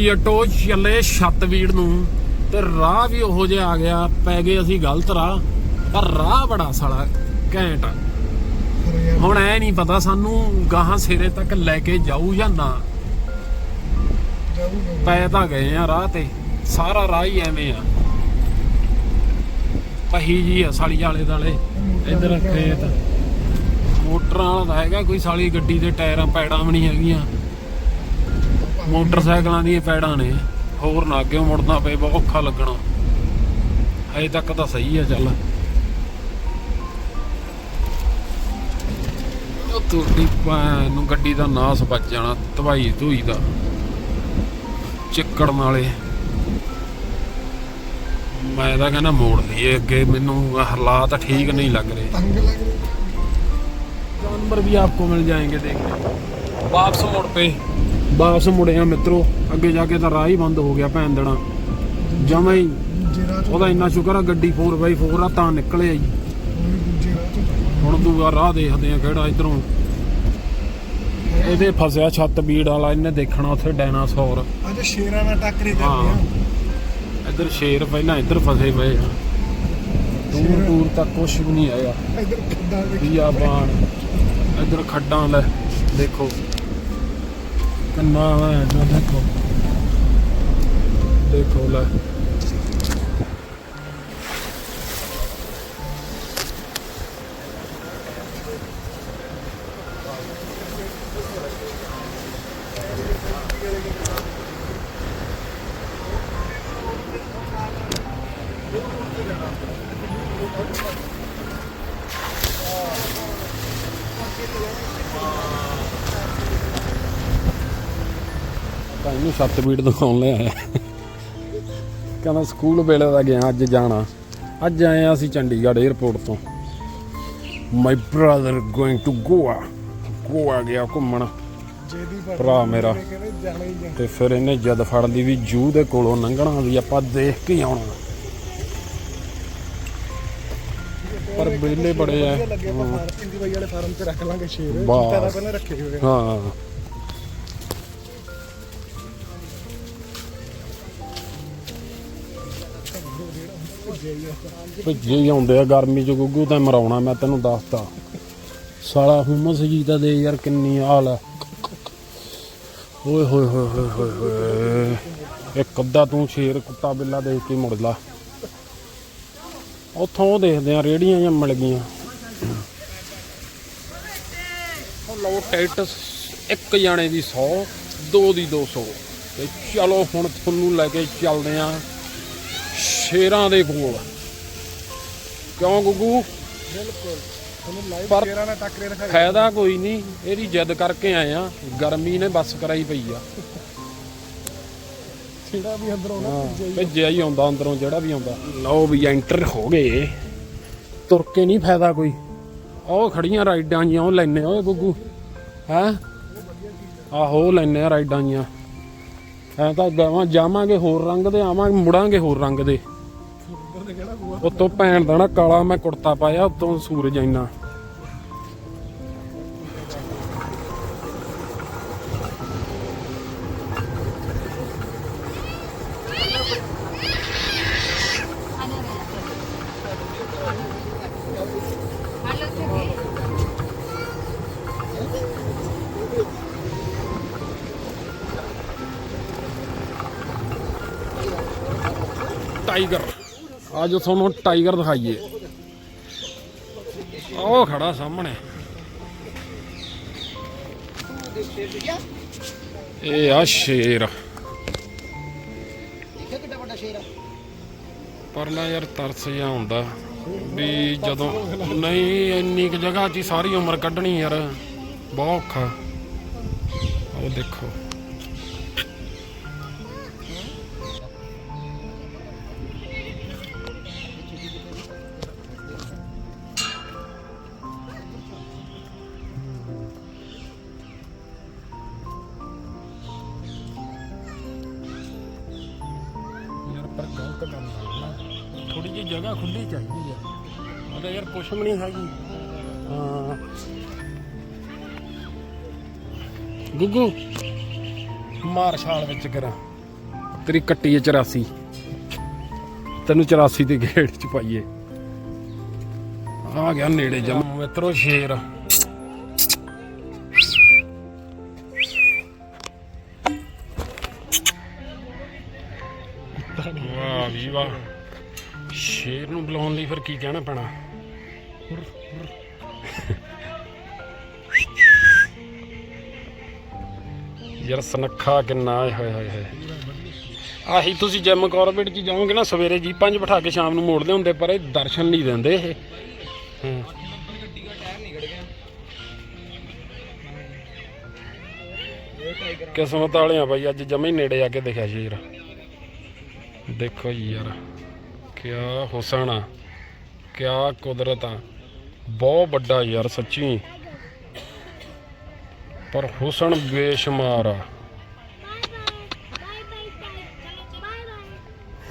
ਵੀ ਜੱਟੋ ਚੱਲੇ ਛੱਤਵੀੜ ਨੂੰ ਤੇ ਰਾਹ ਵੀ ਉਹੋ ਜਿਹਾ ਆ ਗਿਆ, ਪੈ ਗਏ ਅਸੀਂ ਗਲਤ ਰਾਹ, ਪਰ ਰਾਹ ਬੜਾ ਸਾਲਾ ਘੈਂਟ ਹੁਣ ਐ ਨਹੀਂ ਪਤਾ ਸਾਨੂੰ ਗਾਹਾਂ ਸਿਰੇ ਤੱਕ ਲੈ ਕੇ ਜਾਊ ਜਾਂ ਨਾ। ਪੈ ਤਾਂ ਗਏ ਆ ਰਾਹ ਤੇ, ਸਾਰਾ ਰਾਹ ਹੀ ਐਵੇਂ ਆ। ਪਹੀ ਜੀ ਆ ਸਾਲੀ ਵਾਲੇ ਦਾਲੇ ਇਧਰ ਖੇਤ। ਮੋਟਰਾਂ ਵਾਲਾ ਤਾਂ ਹੈਗਾ, ਕੋਈ ਸਾਲੀ ਗੱਡੀ ਦੇ ਟਾਇਰਾਂ ਪੈੜਾਂ ਵੀ ਨਹੀਂ ਹੈਗੀਆਂ। ਮੋਟਰਸਾਈਕਲਾਂ ਦੀਆਂ ਪੈੜਾਂ ਨੇ ਹੋਰ ਨਾ ਅੱਗੇ ਮੁੜਨਾ ਪਏ ਬਹੁਤ ਔਖਾ ਲੱਗਣਾ ਹਜੇ ਤੱਕ ਤਾਂ ਸਹੀ ਆ ਚੱਲ ਉਹ ਤੁਹਾਡੀ ਭੈਣ ਨੂੰ ਗੱਡੀ ਦਾ ਨਾਸ ਵੱਜ ਜਾਣਾ ਧਵਾਈ ਧੂਈ ਦਾ ਚਿੱਕੜ ਨਾਲੇ ਮੈਂ ਤਾਂ ਕਹਿੰਦਾ ਮੋੜ ਲਈਏ ਅੱਗੇ ਮੈਨੂੰ ਹਾਲਾਤ ਠੀਕ ਨਹੀਂ ਲੱਗ ਰਹੇ ਤੰਗ ਲੱਗ ਰਿਹਾ जानवर भी आपको मिल जाएंगे देखने वापस मुड़ पे ਵਾਪਸ ਮੁੜਿਆ ਮਿੱਤਰੋ ਅੱਗੇ ਜਾ ਕੇ ਤਾਂ ਰਾਹ ਹੀ ਬੰਦ ਹੋ ਗਿਆ ਭੈਣ ਦੇਣਾ। ਜਮਾ ਹੀ ਉਹਦਾ ਇੰਨਾ ਸ਼ੁਕਰ ਆ ਗੱਡੀ 4x4 ਆ ਤਾਂ ਨਿਕਲਿਆ ਜੀ। ਹੁਣ ਦੂਆ ਰਾਹ ਦੇਖਦੇ ਆ ਕਿਹੜਾ ਇਧਰੋਂ। ਇਹਦੇ ਫਸਿਆ ਛੱਤ ਬੀੜ ਵਾਲਾ ਇਹਨੇ ਦੇਖਣਾ ਉੱਥੇ ਡਾਇਨਾਸੌਰ ਅੱਜ ਸ਼ੇਰਾਂ ਨਾਲ ਟੱਕਰੇ ਕਰਦੇ ਆ। ਇੱਧਰ ਸ਼ੇਰ ਪਹਿਲਾਂ ਇਧਰ ਫਸੇ ਪਏ ਆ। ਦੂਰ ਦੂਰ ਤੱਕ ਕੁਝ ਵੀ ਨਹੀਂ ਆਇਆ। ਇੱਧਰ ਖੱਡਾਂ ਦੇਖੀ ਆ ਇੱਧਰ ਖੱਡਾਂ ਲੈ ਦੇਖੋ। ਕੰਨਾ ਹੈ ਜੋ ਦੇਖੋ ਦੇਖੋ ਲੈ ਤਾਂ ਇਹਨੂੰ ਛੱਤ ਬੀੜ ਦਿਖਾਉਣ ਲਿਆ ਆਇਆ। ਕਹਿੰਦਾ ਸਕੂਲ ਵੇਲੇ ਦਾ ਗਿਆ ਅੱਜ ਜਾਣਾ। ਅੱਜ ਆਏ ਹਾਂ ਅਸੀਂ ਚੰਡੀਗੜ੍ਹ 에ਅਰਪੋਰਟ ਤੋਂ। My brother going to Goa Goa ਗਿਆ ਘੁੰਮਣ। ਭਰਾ ਮੇਰਾ। ਤੇ ਫਿਰ ਇਹਨੇ ਜਦ ਫੜ ਲਈ ਵੀ ਜੂ ਦੇ ਕੋਲੋਂ ਲੰਘਣਾ ਵੀ ਆਪਾਂ ਦੇਖ ਕੇ ਆਉਣਾ। ਪਰ ਵਿਹਲੇ ਬੜੇ ਆ। ਲੱਗਿਆ ਆਪਾਂ ਫਾਰਮ ਬਾਈ ਵਾਲੇ ਫਾਰਮ ਤੇ ਰੱਖ ਲਾਂਗੇ ਸ਼ੇਰ। ਪਹਿਲਾਂ ਰੱਖੇ ਹੋਏ ਆ। ਹਾਂ। ਭੱਜੇ ਹੀ ਆਉਂਦੇ ਆ ਗਰਮੀ ਚ ਗੁੱਗੂ, ਤਾਂ ਮਰਾਉਣਾ ਮੈਂ ਤੈਨੂੰ ਦੱਸਤਾ। ਸਾਲਾ ਹੁਮਸ ਜੀ ਤਾਂ ਦੇ ਯਾਰ ਕਿੰਨੀ ਹਾਲ ਆ। ਓਏ ਹੋਏ ਹੋਏ ਹੋਏ ਹੋਏ ਹੋਏ। ਇੱਕ ਅੱਧਾ ਤੂੰ ਸ਼ੇਰ ਕੁੱਤਾ ਬਿੱਲਾ ਦੇਖ ਕੇ ਮੁੜ ਲਾ। ਉੱਥੋਂ ਦੇਖਦੇ ਆ ਰੇੜੀਆਂ ਜਾਂ ਮਿਲ ਗਈਆਂ। ਉਹ ਲਓ ਟਿਕਟ ਇੱਕ ਜਾਣੇ ਦੀ 100 ਦੋ ਦੀ 200 ਤੇ ਚਲੋ ਹੁਣ ਤੁਹਾਨੂੰ ਲੈ ਕੇ ਚੱਲਦੇ ਆ। ਸ਼ੇਰਾਂ ਦੇ ਕੋਲ। ਕਿਉਂ ਗੁੱਗੂ? ਬਿਲਕੁਲ। ਤੁਹਾਨੂੰ ਲਾਈਵ ਪਰ- ਸ਼ੇਰਾਂ ਨਾਲ ਟੱਕਰੇ ਦਿਖਾਈ ਫਾਇਦਾ ਕੋਈ ਨਹੀਂ ਇਹਦੀ ਜਿੱਦ ਕਰਕੇ ਆਏ ਆ ਗਰਮੀ ਨੇ ਬੱਸ ਕਰਾਈ ਪਈ ਆ। ਜਿਹੜਾ ਵੀ ਅੰਦਰੋਂ ਨਾ ਭੱਜਿਆ ਹੀ ਭੱਜਿਆ ਹੀ ਆਉਂਦਾ ਅੰਦਰੋਂ ਜਿਹੜਾ ਵੀ ਆਉਂਦਾ। ਲਓ ਵੀ ਐਂਟਰ ਹੋ ਗਏ। ਤੁਰ ਕੇ ਨਹੀਂ ਫਾਇਦਾ ਕੋਈ। ਉਹ ਖੜੀਆਂ ਰਾਈਡਾਂ ਜੀਆਂ ਉਹ ਲੈਨੇ ਓਏ ਗੁੱਗੂ। ਹੈ? ਆਹੋ ਉਹ ਲੈਨੇ ਆ ਰਾਈਡਾਂ ਜੀਆਂ। ਐ ਤਾਂ ਗਾਵਾਂ ਜਾਵਾਂਗੇ ਹੋਰ ਰੰਗ ਦੇ ਆਵਾਂਗੇ ਮੁੜਾਂਗੇ ਹੋਰ ਰੰਗ ਦੇ। ਉਤੋਂ ਭੈਣ ਦਾ ਨਾ ਕਾਲਾ ਮੈਂ ਕੁੜਤਾ ਪਾਇਆ ਉੱਤੋਂ ਸੂਰਜ ਇੰਨਾ। ਟਾਈਗਰ ਅੱਜ ਤੁਹਾਨੂੰ ਟਾਈਗਰ ਦਿਖਾਈਏ। ਉਹ ਖੜਾ ਸਾਹਮਣੇ। ਇਹ ਆ ਸ਼ੇਰ। ਪਰ ਨਾ ਯਾਰ ਤਰਸ ਜਿਹਾ ਹੁੰਦਾ ਵੀ ਜਦੋਂ ਨਹੀਂ ਇੰਨੀ ਕੁ ਜਗ੍ਹਾ 'ਚ ਸਾਰੀ ਉਮਰ ਕੱਢਣੀ ਯਾਰ। ਬਹੁਤ ਔਖਾ। ਉਹ ਦੇਖੋ। ਗਲਤ ਕੰਮ ਨਾ ਥੋੜੀ ਜਿਹੀ ਜਗ੍ਹਾ ਖੁੱਲੀ ਚਾਹੀਦੀ ਆ। ਉਹਦਾ ਯਾਰ ਕੁਛ ਵੀ ਨਹੀਂ ਹੈਗੀ। ਹਾਂ। ਗੁੱਗੂ, ਮਾਰਸ਼ਾਲ ਵਿੱਚ ਕਰਾਂ। ਤੇਰੀ ਕੱਟੀ ਹੈ 84 ਤੈਨੂੰ 84 ਦੇ ਗੇੜ ਚ ਪਾਈਏ। ਆ ਗਿਆ ਨੇੜੇ ਜਮ। ਮਿੱਤਰੋ, ਸ਼ੇਰ। ਬੁਲਾਉਣ ਲਈ ਫਿਰ ਕੀ ਕਹਿਣਾ ਪੈਣਾ? ਯਾਰ ਸਨੱਖਾ ਕਿੰਨਾ ਆਏ ਹਾਏ ਹਾਏ ਹਾਏ। ਆਹੀ ਤੁਸੀਂ ਜਿਮ ਕਾਰਬੇਟ ਚ ਜਾਓਗੇ ਨਾ ਸਵੇਰੇ ਜੀਪਾਂ 'ਚ ਬਿਠਾ ਕੇ ਸ਼ਾਮ ਨੂੰ ਮੋੜਦੇ ਹੁੰਦੇ ਪਰ ਇਹ ਦਰਸ਼ਨ ਨਹੀਂ ਦਿੰਦੇ ਇਹ। ਹਾਂ। ਕਿਸਮਤ ਵਾਲੇ ਆ ਬਾਈ ਅੱਜ ਜਮੇ ਨੇੜੇ ਆ ਕੇ ਦੇਖਿਆ ਸ਼ੇਰ ਦੇਖੋ ਜੀ ਯਾਰ। ਕਿਆ ਹੁਸਨ ਆ, ਕਿਆ ਕੁਦਰਤ ਆ। ਬਹੁਤ ਵੱਡਾ ਯਾਰ ਸੱਚੀ। ਪਰ ਹੁਸਨ ਬੇਸ਼ੁਮਾਰ ਆ।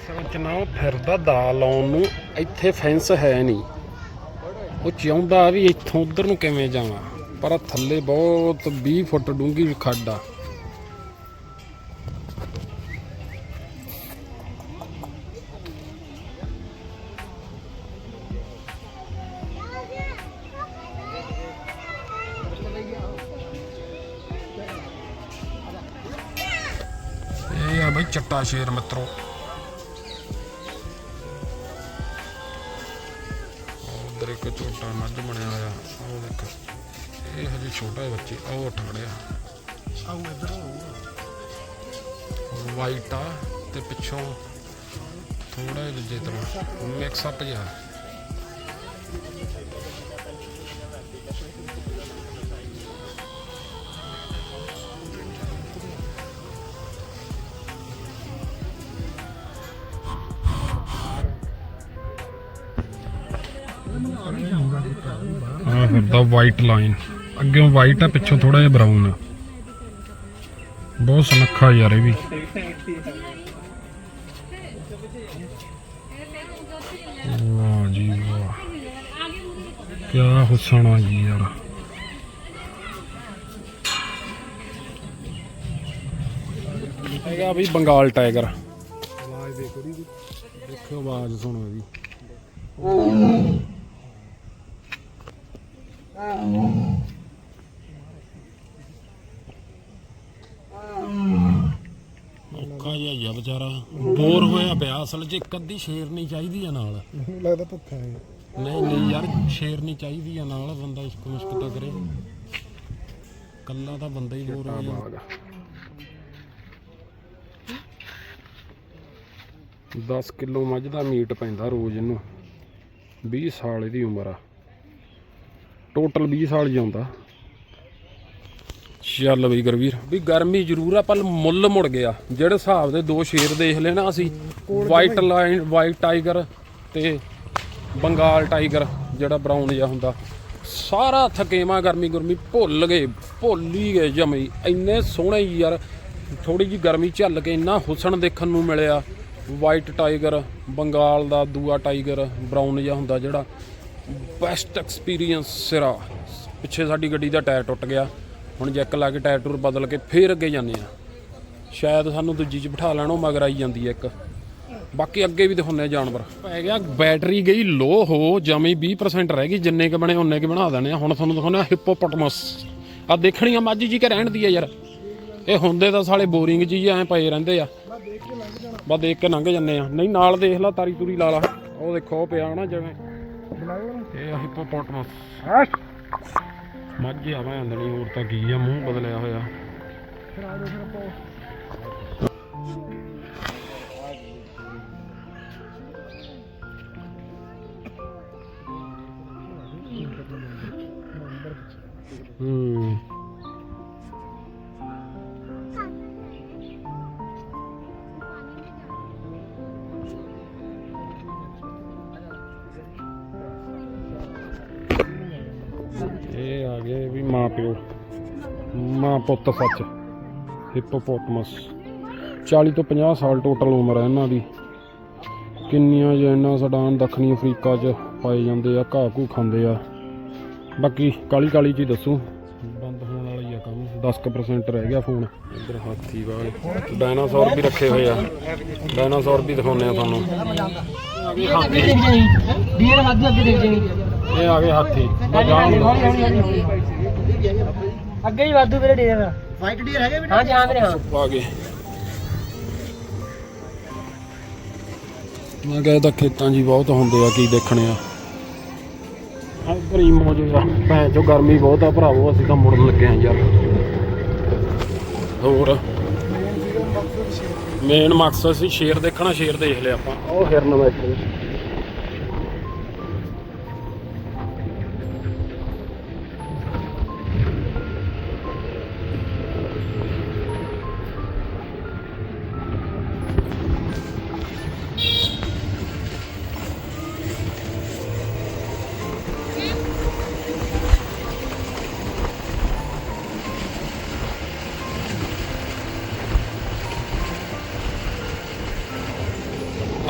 ਸੋਚਣਾ ਉਹ ਫਿਰਦਾ ਦਾ ਲਾਉਣ ਨੂੰ, ਇੱਥੇ ਫੈਂਸ ਹੈ ਨਹੀਂ। ਉਹ ਚਾਹੁੰਦਾ ਵੀ ਇੱਥੋਂ ਉਧਰ ਨੂੰ ਕਿਵੇਂ ਜਾਵਾਂ। ਪਰ ਥੱਲੇ ਬਹੁਤ 20 ਫੁੱਟ ਡੂੰਘੀ ਖੱਡ ਆ। ਆ ਬਈ ਚੱਟਾ ਸ਼ੇਰ ਮਿੱਤਰੋ। ਉਧਰ ਇੱਕ ਝੋਟਾ ਮੱਝ ਬਣਿਆ ਹੋਇਆ ਉਹ ਦੇਖ। ਇਹ ਹਜੇ ਛੋਟਾ ਹੈ ਬੱਚੇ ਉਹ ਉੱਠ ਖੜਿਆ ਆਉ ਇੱਧਰ ਵਾਈਟ ਆ ਤੇ ਪਿੱਛੋਂ ਥੋੜਾ ਜਿਹਾ ਦੂਜੇ ਤਰ੍ਹਾਂ ਮਿਕਸ ਅਪ ਜਿਹਾ। ਫਿਰਦਾ ਵਾਈਟ ਲਾਈਨ ਅੱਗੇ ਵਾਈਟ ਆ ਪਿੱਛੋਂ ਥੋੜਾ ਜਿਹਾ ਬਰਾਊਨ ਆ। ਬਹੁਤ ਸੁਨੱਖਾ ਯਾਰ ਇਹ ਵੀ। ਵਾਹ ਜੀ ਵਾਹ। ਕਿਆ ਹੁਸਨ ਆ ਜੀ ਯਾਰ। ਹੈਗਾ ਵੀ ਬੰਗਾਲ ਟਾਈਗਰ। ਆਵਾਜ਼ ਦੇ ਕੁੜੀ ਦੀ ਦੇਖਿਓ ਆਵਾਜ਼ ਸੁਣੋ ਇਹਦੀ। ਔਖਾ ਜਿਹਾ ਹੀ ਆ ਵਿਚਾਰਾ। ਬੋਰ ਹੋਇਆ ਪਿਆ ਅਸਲ 'ਚ ਇੱਕ ਅੱਧੀ ਸ਼ੇਰ ਨਹੀਂ ਚਾਹੀਦੀ ਆ ਨਾਲ। ਮੈਨੂੰ ਲੱਗਦਾ ਭੁੱਖਾ ਹੈ। ਨਹੀਂ ਨਹੀਂ ਯਾਰ ਸ਼ੇਰ ਨਹੀਂ ਚਾਹੀਦੀ ਆ ਨਾਲ ਬੰਦਾ ਇਸ਼ਕ ਮੁਸ਼ਕ ਤਾਂ ਕਰੇ। ਕੱਲਾ ਤਾਂ ਬੰਦਾ ਹੀ ਬੋਰ ਹੋ ਜਾਂਦਾ 10 ਕਿਲੋ ਮੱਝ ਦਾ ਮੀਟ ਪੈਂਦਾ ਰੋਜ਼ ਇਹਨੂੰ। 20 ਸਾਲ ਇਹਦੀ ਉਮਰ ਆ। ਟੋਟਲ 20 ਸਾਲ ਜਾਂਦਾ ਚੱਲ ਬਈ ਗੁਰਵੀਰ ਵੀ ਗਰਮੀ ਜ਼ਰੂਰ ਆ, ਪਰ ਮੁੱਲ ਮੁੜ ਗਿਆ। ਜਿਹੜੇ ਹਿਸਾਬ ਦੇ ਦੋ ਸ਼ੇਰ ਦੇਖ ਲੈਣਾ ਅਸੀਂ ਵਾਈਟ ਲਾਈਨ ਵਾਈਟ ਟਾਈਗਰ ਤੇ ਬੰਗਾਲ ਟਾਈਗਰ ਜਿਹੜਾ ਬਰਾਊਨ ਜਿਹਾ ਹੁੰਦਾ। ਸਾਰਾ ਥਕੇਵਾ ਗਰਮੀ, ਗੁਰਮੀ ਭੁੱਲ ਗਏ, ਭੁੱਲ ਹੀ ਗਏ ਜਮਈ ਇੰਨੇ ਸੋਹਣੇ ਯਾਰ ਥੋੜੀ ਜੀ ਗਰਮੀ ਝੱਲ ਕੇ ਇੰਨਾ ਹੁਸਨ ਦੇਖਣ ਨੂੰ ਮਿਲਿਆ। ਵਾਈਟ ਟਾਈਗਰ ਬੰਗਾਲ ਦਾ ਦੂਆ ਟਾਈਗਰ ਬਰਾਊਨ ਜਿਹਾ ਹੁੰਦਾ ਜਿਹੜਾ। ਬੈਸਟ ਐਕਸਪੀਰੀਅੰਸ ਸਿਰਾ। ਪਿੱਛੇ ਸਾਡੀ ਗੱਡੀ ਦਾ ਟਾਇਰ ਟੁੱਟ ਗਿਆ। ਹੁਣ ਜੈਕ ਲਾ ਕੇ ਟਾਇਰ ਟੂਰ ਬਦਲ ਕੇ ਫੇਰ ਅੱਗੇ ਜਾਂਦੇ ਆ ਸ਼ਾਇਦ ਸਾਨੂੰ ਦੂਜੀ 'ਚ ਬਿਠਾ ਲੈਣ, ਉਹ ਮਗਰ ਆਈ ਜਾਂਦੀ ਹੈ ਇੱਕ। ਬਾਕੀ ਅੱਗੇ ਵੀ ਦਿਖਾਉਂਦੇ ਆ ਜਾਨਵਰ। ਪੈ ਗਿਆ ਬੈਟਰੀ ਗਈ ਲੋ ਹੋ, ਜਮੀ 20% ਰਹਿ ਗਈ। ਜਿੰਨੇ ਕ ਬਣੇ ਉਹਨੇ ਕ ਬਣਾ ਦੇਣੇ ਆ। ਹੁਣ ਤੁਹਾਨੂੰ ਦਿਖਾਉਂਦੇ ਆ ਹਿਪੋਪੋਟਮਸ ਆ ਦੇਖਣੀਆਂ ਮੱਝ ਜੀ ਕੇ ਰਹਿਣ ਦੀ ਆ ਯਾਰ। ਇਹ ਹੁੰਦੇ ਤਾਂ ਸਾਲੇ ਬੋਰਿੰਗ ਜੀ ਐ ਪਏ ਰਹਿੰਦੇ ਆ। ਬਸ ਦੇਖ ਕੇ ਲੰਘ ਜਾਂਦੇ ਆ। ਨਹੀਂ, ਨਾਲ ਦੇਖ ਲਾ, ਤਾਰੀ ਤੂਰੀ ਲਾ ਲਾ। ਉਹ ਦੇਖੋ, ਉਹ ਪਿਆ ਨਾ ਜਿਵੇਂ। ਇਹ ਹਿਪੋਪੋਟਮਸ ਮੱਝ ਆ ਮੈਂ ਅੰਦਣੀ ਹੋਰ ਤਾਂ ਕੀ ਆ ਮੂੰਹ ਬਦਲਿਆ ਹੋਇਆ। ਹੂੰ। ਪਿਓ ਮਾਂ ਪੁੱਤ ਸੱਚ ਹਿਪੋਪੋਟਮਸ 40 ਤੋਂ 50 ਸਾਲ ਟੋਟਲ ਉਮਰ ਹੈ ਇਹਨਾਂ ਦੀ। ਕਿੰਨੀਆਂ ਜੈਨਾ ਸਡਾਨ ਦੱਖਣੀ ਅਫਰੀਕਾ 'ਚ ਪਾਏ ਜਾਂਦੇ ਆ ਘਾਹ ਘੂ ਖਾਂਦੇ ਆ। ਬਾਕੀ ਕਾਲੀ ਕਾਲੀ ਚ ਦੱਸੂ। ਬੰਦ ਹੋਣ ਵਾਲਾ ਆ ਕੰਮ। 10% ਰਹਿ ਗਿਆ ਫੋਨ। ਇੱਧਰ ਹਾਥੀ ਵਾਲੇ। ਡਾਇਨਾਸੌਰ ਵੀ ਰੱਖੇ ਹੋਏ ਆ। ਡਾਇਨਾਸੌਰ ਵੀ ਦਿਖਾਉਂਦੇ ਆ ਤੁਹਾਨੂੰ। ਅੱਗੇ ਦੇਖ ਜਾਈ ਡੀਐਨ ਵਾਧੂ ਅੱਗੇ ਦੇਖ ਜਾਈ ਇਹ ਆ ਗਏ ਹਾਥੀ। ਹੌਲੀ। ਅੱਗੇ ਹੀ ਵਾਧੂ ਵੀਰੇ ਡੀਐਨ ਵਾਈਟ ਡੀਐਨ ਹੈਗੇ ਹਾਂ ਜੀ ਹਾਂ ਵੀਰੇ ਹਾਂ। ਆ ਗਏ। ਮੈਂ ਕਹੇ ਤਾਂ ਖੇਤਾਂ ਹੀ ਬਹੁਤ ਹੁੰਦੇ ਆ ਕੀ ਦੇਖਣੇ ਆ। ਆ ਗਰੀਮੋ ਜਿਹਾ ਭੈਣ ਚੋ ਗਰਮੀ ਬਹੁਤ ਆ ਭਰਾਵੋ ਅਸੀਂ ਤਾਂ ਮੁੜਨ ਲੱਗੇ ਆ ਯਾਰ। ਹੋਰ? ਮੇਨ ਮਕਸਦ ਸੀ ਸ਼ੇਰ ਦੇਖਣਾ ਸ਼ੇਰ ਦੇਖ ਲਿਆ ਆਪਾਂ। ਉਹ ਹਿਰਨ ਬੈਠੇ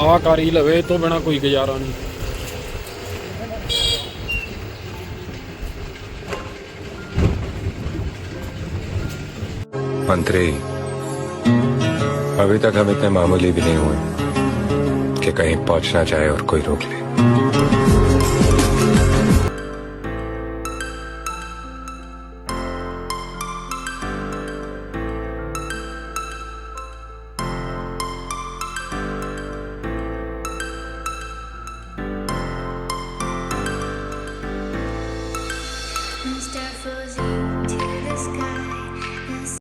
ਆ ਕਰ ਹੀ ਲਵੇ ਇਹ ਤੋਂ ਬਿਨਾ ਕੋਈ ਗੁਜ਼ਾਰਾ ਨਹੀਂ मंत्री अभी तक हम इतने मामूली भी नहीं हुए कि कहीं पहुंचना चाहे और कोई रोक ले